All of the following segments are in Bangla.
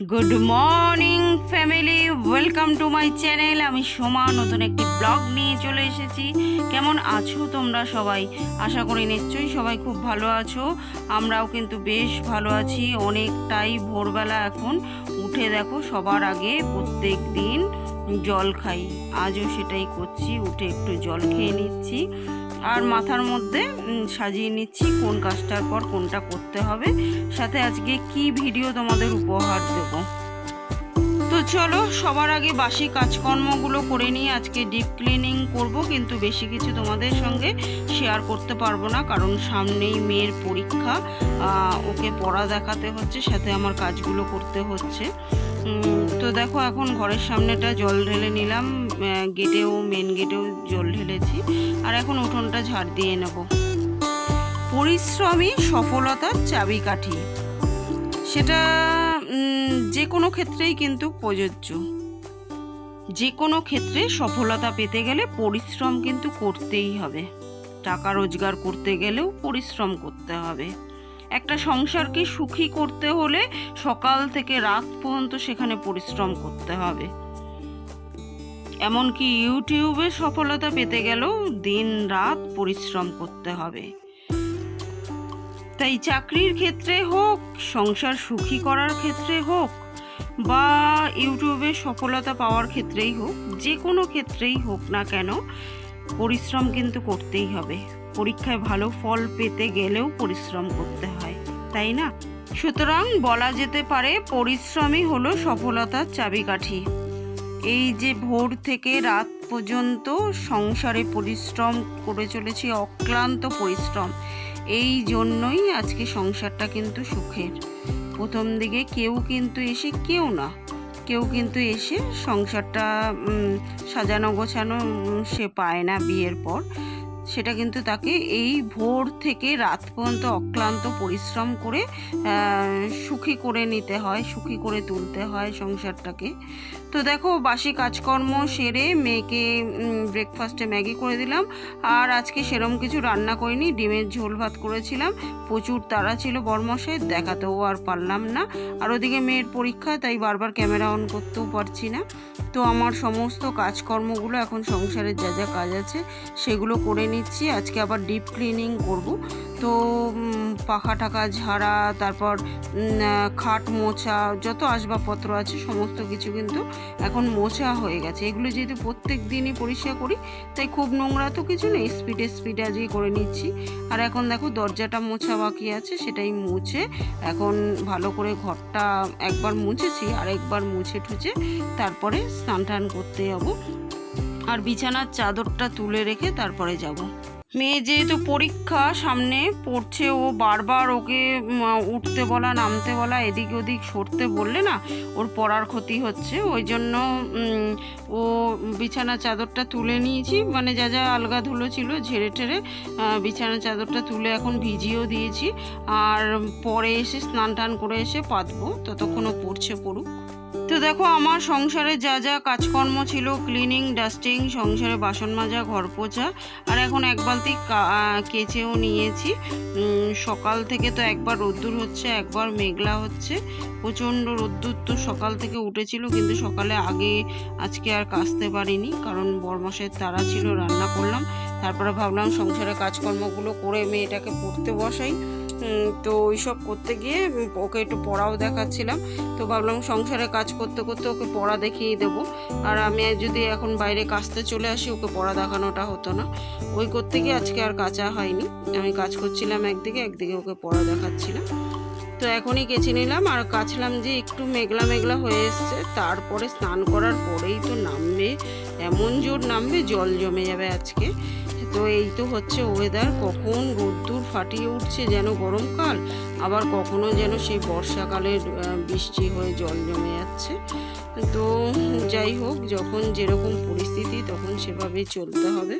Good morning family welcome to my channel আমি সোমা, নতুন একটি ব্লগ নিয়ে চলে এসেছি। কেমন আছো তোমরা সবাই? আশা করি নিশ্চয়ই সবাই খুব ভালো আছো। আমরাও কিন্তু বেশ ভালো আছি। অনেকটাই ভোরবেলা এখন। উঠে দেখো, সবার আগে প্রত্যেক দিন জল খাই। আজও সেটাই করছি, উঠে একটু জল খেয়ে নিচ্ছি। আর মাথার মধ্যে সাজিয়ে নিচ্ছি কোন কাজটার পর কোনটা করতে হবে। সাথে আজকে কি ভিডিও তোমাদের উপহার দেব। তো চলো, সবার আগে বাসি কাজকর্মগুলো করে নিয়ে আজকে ডিপ ক্লিনিং করব, কিন্তু বেশি কিছু তোমাদের সঙ্গে শেয়ার করতে পারব না, কারণ সামনেই মেয়ের পরীক্ষা ওকে পড়া দেখাতে হচ্ছে, সাথে আমার কাজগুলো করতে হচ্ছে। তো দেখো এখন ঘরের সামনেটা জল ঢেলে নিলাম গেটেও মেন গেটেও জল ঢেলেছি, আর এখন উঠোনটা ঝাড় দিয়ে নেব। পরিশ্রমী সফলতার চাবিকাঠি। সেটা যে কোনো ক্ষেত্রেই কিন্তু প্রযোজ্য। যে কোনো ক্ষেত্রে সফলতা পেতে গেলে পরিশ্রম কিন্তু করতেই হবে। টাকা রোজগার করতে গেলেও পরিশ্রম করতে হবে। একটা সংসারকে সুখী করতে হলে সকাল থেকে রাত পর্যন্ত সেখানে পরিশ্রম করতে হবে। এমনকি ইউটিউবে সফলতা পেতে গেলেও দিন রাত পরিশ্রম করতে হবে। তাই চাকরির ক্ষেত্রে হোক, সংসার সুখী করার ক্ষেত্রে হোক, বা ইউটিউবে সফলতা পাওয়ার ক্ষেত্রেই হোক, যে কোনো ক্ষেত্রেই হোক না কেন, পরিশ্রম কিন্তু করতেই হবে। পরীক্ষায় ভালো ফল পেতে গেলেও পরিশ্রম করতে হয়, তাই না? সুতরাং বলা যেতে পারে পরিশ্রমই হলো সফলতার চাবিকাঠি। এই যে ভোর থেকে রাত পর্যন্ত সংসারে পরিশ্রম করে চলেছি, অক্লান্ত পরিশ্রম, এই জন্যই আজকে সংসারটা কিন্তু সুখের। প্রথম দিকে কেউ কিন্তু এসে কেউ না, কেউ কিন্তু এসে সংসারটা সাজানো গোছানো সে পায় না বিয়ের পর। সেটা কিন্তু তাকে এই ভোর থেকে রাত পর্যন্ত অক্লান্ত পরিশ্রম করে সুখী করে নিতে হয়, সুখী করে তুলতে হয় সংসারটাকে। তো দেখো, বাসি কাজকর্ম সেরে মেয়েকে ব্রেকফাস্টে ম্যাগি করে দিলাম। আর আজকে সেরম কিছু রান্না করিনি, ডিমের ঝোল ভাত করেছিলাম। প্রচুর তাড়া ছিল বরমশাই, দেখাতেও আর পারলাম না। আর ওদিকে মেয়ের পরীক্ষা, তাই বারবার ক্যামেরা অন করতেও পারছি না। তো আমার সমস্ত কাজকর্মগুলো এখন সংসারের যা যা কাজ আছে, সেগুলো করে নিচ্ছি আজকে আবার ডিপ ক্লিনিং করব। তো পাখা টাকা ঝাড়া, তারপর খাট মোছা, যত আসবাবপত্র আছে, সমস্ত কিছু কিন্তু এখন মোছা হয়ে গেছে। এগুলো যেহেতু প্রত্যেক দিনই পরিষ্কার করি, তাই খুব নোংরা তো কিছু নেই। স্পিডে স্পিডে আজকে করে নিচ্ছি। আর এখন দেখো, দরজাটা মোছা বাকি আছে, সেটাই মুছে এখন ভালো করে ঘরটা একবার মুছেছি আর একবার মুছে টুছে তারপরে স্নান টান করতে যাব। আর বিছানার চাদরটা তুলে রেখে তারপরে যাব। মেয়ে যেহেতু পরীক্ষা সামনে পড়ছে ও বারবার ওকে উঠতে বলা নামতে বলা এদিক ওদিক সরতে বললে না ওর পড়ার ক্ষতি হচ্ছে। ওই জন্য ও বিছানা চাদরটা তুলে নিয়েছি। মানে যা যা আলগা ধুলো ছিল ঝেড়ে আহ, বিছানা চাদরটা তুলে এখন ভিজিয়েও দিয়েছি। আর পরে এসে স্নান টান করে এসে পাতবো। ততক্ষণও পড়ছে পড়ুক। দেখো, আমার সংসারে যা যা কাজকর্ম ছিল ক্লিনিং ডাস্টিং সংসারে বাসন মাজা, ঘর পোছা, আর এখন এক বালতি কেচেও নিয়েছি। সকাল থেকে তো একবার রোদ্দুর হচ্ছে, একবার মেঘলা হচ্ছে। প্রচণ্ড রোদ্দুর তো সকাল থেকে উঠেছিল, কিন্তু সকালে আগে, আজকে আর কাচতে পারিনি, কারণ বরমাসের তারা ছিল, রান্না করলাম। তারপরে ভাবলাম সংসারে কাজকর্মগুলো করে মেয়েটাকে পড়তে বসাই। তো ওইসব করতে গিয়ে ওকে একটু পড়াও দেখাচ্ছিলাম। তো ভাবলাম সংসারে কাজ করতে করতে ওকে পড়া দেখিয়ে দেবো। আর আমি যদি এখন বাইরে কাচতে চলে আসি, ওকে পড়া দেখানোটা হতো না। ওই করতে গিয়ে আজকে আর কাচা হয়নি। আমি কাজ করছিলাম একদিকে একদিকে ওকে পড়া দেখাচ্ছিলাম। তো এখনই কেচে নিলাম আর কাচলাম যে একটু মেঘলা মেঘলা হয়ে এসছে। তারপরে স্নান করার পরেই তো নামবে, এমন জোর নামবে, জল জমে যাবে আজকে। তো এই তো হচ্ছে ওয়েদার কখন রোদ্দুর ফাটিয়ে উঠছে যেন গরমকাল, আবার কখনো যেন সেই বর্ষাকালের বৃষ্টি হয়ে জল জমে যাচ্ছে। তো যাই হোক, যখন যেরকম পরিস্থিতি তখন সেভাবেই চলতে হবে।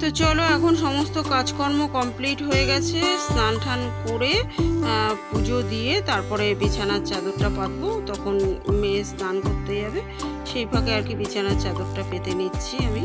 তো চলো এখন সমস্ত কাজকর্ম কমপ্লিট হয়ে গেছে, স্নান টান করে পুজো দিয়ে তারপরে বিছানার চাদরটা পাতবো, তখন মেয়ে স্নান করতে যাবে। সেই ফাঁকে আর কি বিছানার চাদরটা পেতে নিচ্ছি আমি।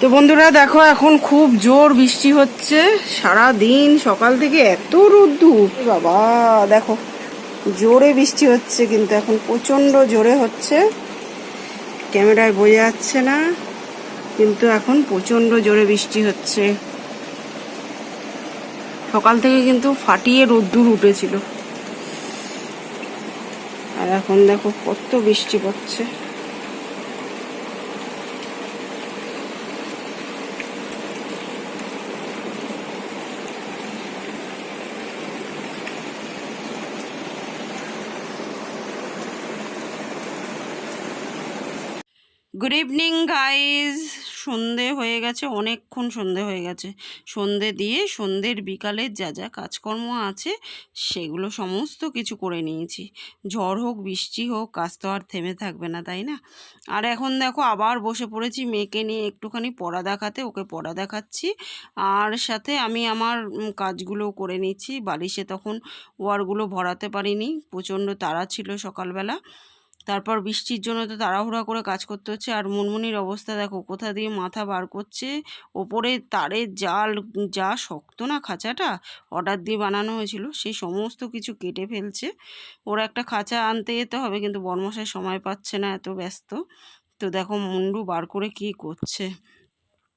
তো বন্ধুরা, দেখো, এখন খুব জোর বৃষ্টি হচ্ছে। সারা দিন সকাল থেকে এত রোদ্দুর। বাবা, দেখো, জোরে বৃষ্টি হচ্ছে কিন্তু এখন প্রচণ্ড জোরে হচ্ছে। ক্যামেরায় বোঝা যাচ্ছে না, কিন্তু এখন প্রচণ্ড জোরে বৃষ্টি হচ্ছে। সকাল থেকে কিন্তু ফাটিয়ে রোদ্দুর উঠেছিল। আর এখন দেখো কত বৃষ্টি পড়ছে। গুড ইভিনিং গাইজ সন্ধে হয়ে গেছে অনেকক্ষণ সন্ধে হয়ে গেছে। সন্ধে দিয়ে সন্ধ্যের বিকালে যা যা কাজকর্ম আছে সেগুলো সমস্ত কিছু করে নিয়েছি। ঝড় হোক বৃষ্টি হোক কাজ তো আর থেমে থাকবে না তাই না? আর এখন দেখো আবার বসে পড়েছি মেয়েকে নিয়ে একটুখানি পড়া দেখাতে ওকে পড়া দেখাচ্ছি। আর সাথে আমি আমার উম, কাজগুলোও করে নিচ্ছি। বালিশে তখন ওয়ারগুলো ভরাতে পারিনি প্রচণ্ড তাড়া ছিল সকালবেলা। তারপর বৃষ্টির জন্য তো তাড়াহুড়া করে কাজ করতে হচ্ছে। আর মুনমুনির অবস্থা দেখো, কোথা দিয়ে মাথা বার করছে? ওপরে তারের জাল, যা শক্ত না খাঁচাটা অর্ডার দিয়ে বানানো হয়েছিল সেই সমস্ত কিছু কেটে ফেলছে। ওরা একটা খাঁচা আনতে যেতে হবে, কিন্তু বর্মশাই সময় পাচ্ছে না, এত ব্যস্ত। তো দেখো, মুন্ডু বার করে কি করছে?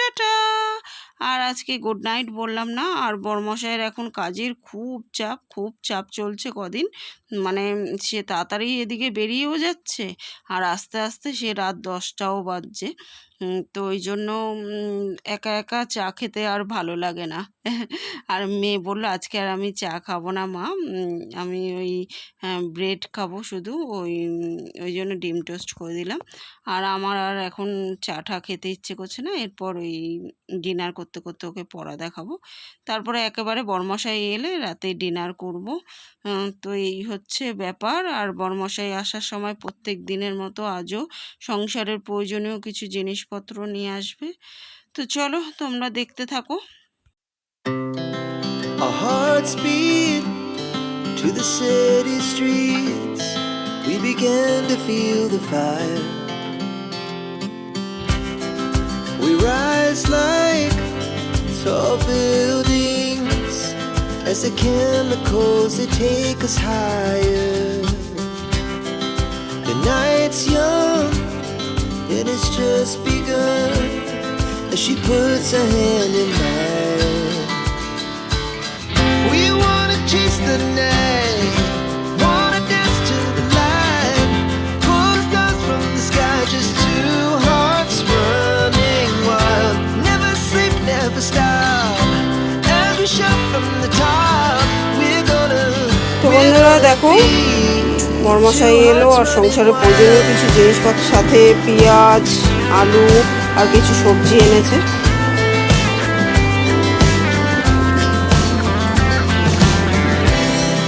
টাটা। আর আজকে গুড নাইট বললাম না, আর বরমশাইয়ের এখন কাজের খুব চাপ খুব চাপ চলছে কদিন। মানে সে তাড়াতাড়ি এদিকে বেরিয়েও যাচ্ছে, আর আস্তে আস্তে সে রাত দশটাও বাজছে। তো ওই জন্য একা একা চা খেতে আর ভালো লাগে না। আর মেয়ে বলল, আজকে আর আমি চা খাব না মা আমি ওই ব্রেড খাব শুধু, ওই ওই জন্য ডিম টোস্ট করে দিলাম। আর আমার আর এখন চা টা খেতে ইচ্ছে করছে না, এরপর ওই ডিনার করতে করতে ওকে পড়া দেখাবো। তারপরে একেবারে বরমশাই এলে রাতে ডিনার করব। তো এই হচ্ছে ব্যাপার। আর বরমশাই আসার সময় প্রত্যেক দিনের মতো আজও সংসারের প্রয়োজনীয় কিছু জিনিসপত্র নিয়ে আসবে তো চলো তোমরা দেখতে থাকো Our hearts beat to the city streets. We began to feel the fire. We rise like tall buildings as the chemicals they take us higher. The night's young And it's just begun as she puts her hand in mine. We wanna chase the night, wanna dance to the light, pull the stars from the sky, just two hearts running wild. Never sleep, never stop. As we shout from the top, বন্ধুরা দেখো বরমশাই এলো আর সংসারে প্রয়োজনীয় কিছু জিনিসপত্র, সাথে পেঁয়াজ, আলু আর কিছু সবজি এনেছে।